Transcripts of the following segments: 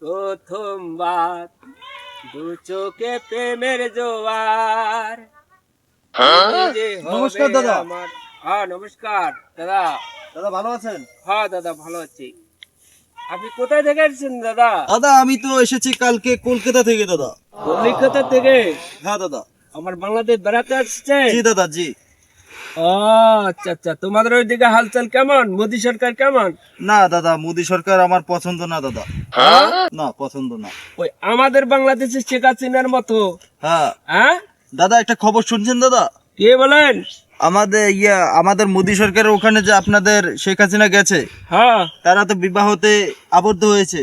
প্রথমবার দু চোখে প্রেমের জোয়ার। এই যে হবে নমস্কার দাদা। আমার হ্যাঁ নমস্কার দাদা। দাদা ভালো আছেন? হ্যাঁ দাদা ভালো আছি। আপনি কোথায় থেকে এসেছেন দাদা? দাদা আমি তো এসেছি কালকে কলকাতা থেকে দাদা। কলিকাতা থেকে? হ্যাঁ দাদা। আমার বাংলাদেশ বেড়াতে আসছে জি দাদা জি। ও আচ্ছা আচ্ছা। তোমাদের ওইদিকে হালচাল কেমন? মোদী সরকার কেমন? না দাদা মোদি সরকার আমার পছন্দ না দাদা। না পছন্দ না। ওই আমাদের বাংলাদেশে শেখ হাসিনার মতো। হ্যাঁ। হ্যাঁ? দাদা একটা খবর শুনছেন দাদা? কে বলেন? আমাদের ইয়া আমাদের মোদি সরকারের ওখানে যে আপনাদের শেখ হাসিনা গেছে হ্যাঁ। তারা তো বিবাহতে আবদ্ধ হয়েছে।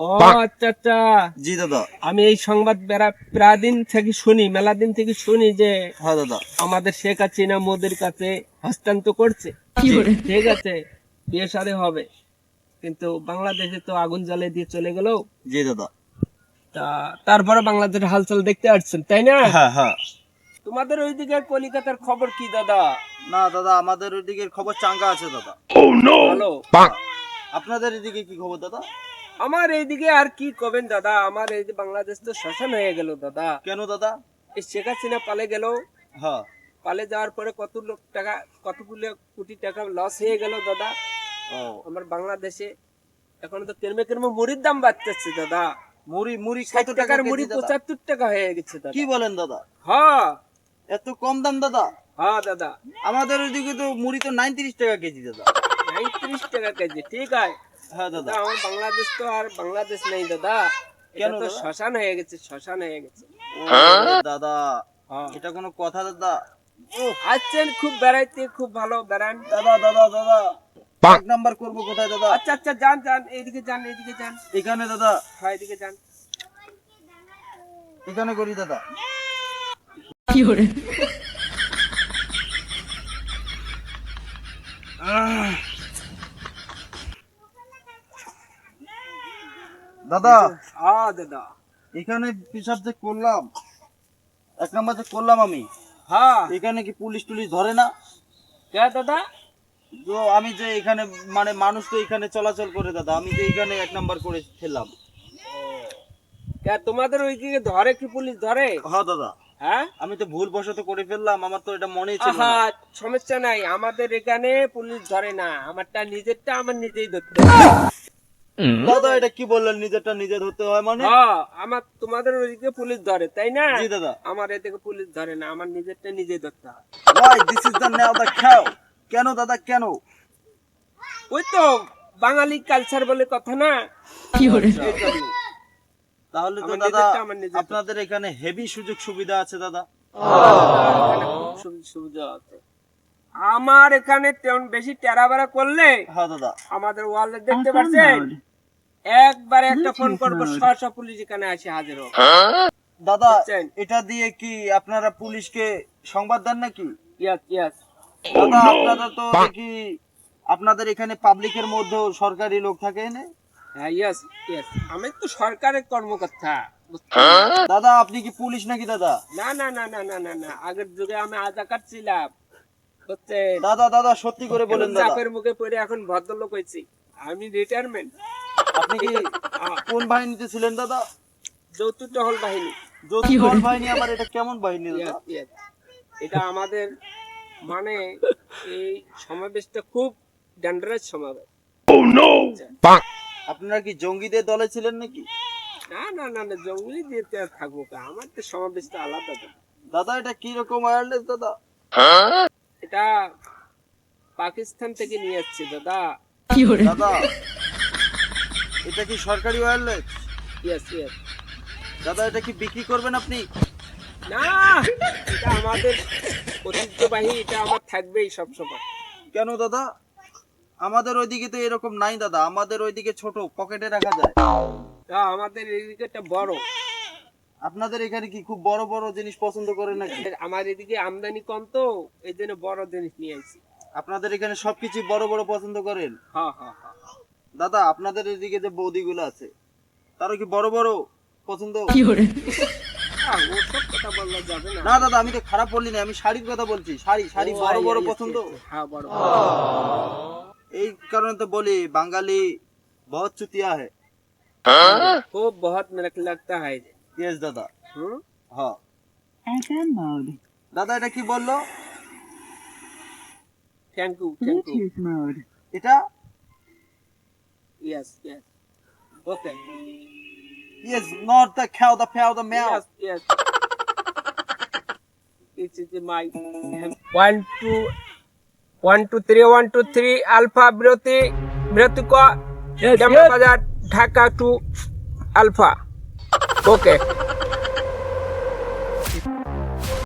ও আচ্ছা আচ্ছা। জি দাদা। আমি এই সংবাদ বেড়া প্রায় দিন থেকে শুনি মেলা দিন থেকে শুনি যে হ্যাঁ দাদা। আমাদের শেখ হাসিনা মোদির কাছে হস্তান্তর করছে। ঠিক আছে বিয়ে হবে। কিন্তু বাংলাদেশে তো আগুন জ্বালে দিয়ে চলে গেল। জি দাদা। তা তারপরে বাংলাদেশের হালচাল দেখতে আসছেন তাই না? হ্যাঁ হ্যাঁ। তোমাদের ওইদিকে কলিকাতার খবর কি দাদা? না দাদা আমাদের ওইদিকে খবর চাঙ্গা আছে দাদা। ভালো আপনাদের এদিকে কি খবর দাদা? আমার এইদিকে আর কি কবেন দাদা? আমার এই যে বাংলাদেশ তো শ্মশান হয়ে গেল দাদা। কেন দাদা? এই শেখ হাসিনা পালে গেল। হ্যাঁ। পালে যাওয়ার পরে কত লোক টাকা কতগুলো কোটি টাকা লস হয়ে গেল দাদা। ও। আমার বাংলাদেশে এখন তো কেরমে কেরমে মুড়ির দাম বাড়তেছে দাদা। মুড়ি মুড়ি ষাট টাকার মুড়ি পঁচাত্তর টাকা হয়ে গেছে দাদা। কি বলেন দাদা? হ্যাঁ। এত কম দাম দাদা? হ্যাঁ দাদা। আমাদের ওইদিকে তো মুড়ি তো নাইনত্রিশ টাকা কেজি দাদা। পঁয়ত্রিশ টাকা কেজি ঠিক আছে। হ্যাঁ দাদা। আমার বাংলাদেশ তো আর বাংলাদেশ নেই দাদা। কেন তো শ্মশান হয়ে গেছে শ্মশান হয়ে গেছে। দাদা হ্যাঁ। এটা কোনো কথা দাদা? ও আসছেন খুব বেড়াইতে খুব ভালো বেড়ান। দাদা দাদা দাদা এক নাম্বার করব কোথায় দাদা? আচ্ছা আচ্ছা যান যান এইদিকে যান এইদিকে যান। এখানে দাদা। হ্যাঁ এদিকে যান। এখানে করি দাদা। আহ। দাদা। আ দাদা। এখানে পিসাব যে করলাম এক নাম্বার যে করলাম আমি হ্যাঁ। এখানে কি পুলিশ টুলিশ ধরে না? কে দাদা? তো আমি যে এখানে মানে মানুষ তো এখানে চলাচল করে দাদা আমি যে এখানে এক নাম্বার করে ফেললাম। কে তোমাদের ওইদিকে ধরে কি পুলিশ ধরে? হ্যাঁ দাদা। হ্যাঁ? আমি তো ভুল বশত করে ফেললাম আমার তো এটা মনে ছিল না। সমস্যা নাই আমাদের এখানে পুলিশ ধরে না আমারটা নিজেরটা আমার নিজেই ধরতে। দাদা এটা কি বললেন? নিজেরটা নিজে ধরতে হয় মানে? আমার তোমাদের ওইদিকে পুলিশ ধরে তাই না? জি দাদা। আমার এদিকে পুলিশ ধরে না আমার নিজেরটা নিজেই ধরতে হয়। ওয়াই দিস ইজ দ্য নাও দ্য খাও কেন দাদা কেন? ওই তো বাঙালি কালচার বলে কথা না? এই জন্যই। তাহলে তো দাদা। আপনাদের এখানে হেভি সুযোগ সুবিধা আছে দাদা। সুবি- সুবিধা আছে। আমার এখানে তেমন বেশি টেরা বেড়া করলে হ্যাঁ দাদা। আমাদের ওয়ালে দেখতে পাচ্ছেন একবারে একটা ফোন করব ছশো পুলিশ এখানে আসে হাজির হোক। দাদা এটা দিয়ে কি আপনারা পুলিশকে সংবাদ দেন নাকি? ইয়াস ইয়াস দাদা আপনারা তো দেখি আপনাদের এখানে পাবলিকের মধ্যেও সরকারি লোক থাকে এনে? হ্যাঁ ইয়াস ইয়াস আমি তো সরকারের কর্মকর্তা দাদা আপনি কি পুলিশ নাকি দাদা? না না না না না না না। আগের যুগে আমি আজাকার ছিলাম দাদা দাদা সত্যি করে বলেন দাদা। চাপের মুখে পড়ে এখন ভদ্রলোক হয়েছি। আমি রিটায়ারমেন্ট আপনি কি কোন বাহিনীতে ছিলেন দাদা? যৌতুক টহল বাহিনী জ্যোতির্ময় বাহিনী আমার এটা কেমন বাহিনী দাদা. এটা আমাদের মানে এই সমাবেশটা খুব ডেঞ্জারাস সমাবেশ। আপনারা কি জঙ্গিদের দলে ছিলেন নাকি? না না না না জঙ্গলি দিতে আর থাকব কা আমার তো সমাবেশটা আলাদা। দাদা। এটা কি রকম ওয়্যারলেস দাদা এটা পাকিস্তান থেকে নিয়ে যাচ্ছে দাদা। দাদা এটা কি সরকারি ওয়্যারলেস ইয়েস ইয়েস দাদা এটা কি বিক্রি করবেন আপনি? না এটা আমাদের ঐতিহ্যবাহী এটা আমার থাকবেই সব সময় কেন দাদা? আমাদের ওইদিকে তো এরকম নাই দাদা আমাদের ওইদিকে ছোট পকেটে রাখা যায়। আমাদের এদিকে একটা বড়। আপনাদের এখানে কি খুব বড় বড় জিনিস পছন্দ করেন নাকি? আমার এদিকে আমদানি কম তো এই জন্য বড় জিনিস নিয়ে আসি আপনাদের এখানে সবকিছু বড় বড় পছন্দ করেন? দাদা আপনাদের এদিকে যে বৌদিগুলো আছে তারা কি বড় বড় পছন্দ? না দাদা আমি তো খারাপ না আমি শাড়ির কথা বলছি। শাড়ি শাড়ি বড় বড় পছন্দ? এই কারণে তো বলি বাঙালি বহুত চুতিয়া হে হ্যাঁ? খুব বহুত লাগতা হয় ইয়েস দাদা। হ্যাঁ। দাদা এটা কি বলল? থ্যাংক ইউ থ্যাংক ইউ এটা yes yes okay yes not the খাও দ্য ফ্যাও the meow yes yes It is my one two one two three one two three alpha বিরতি বিরতি ক yes, yes. Dhaka to alpha okay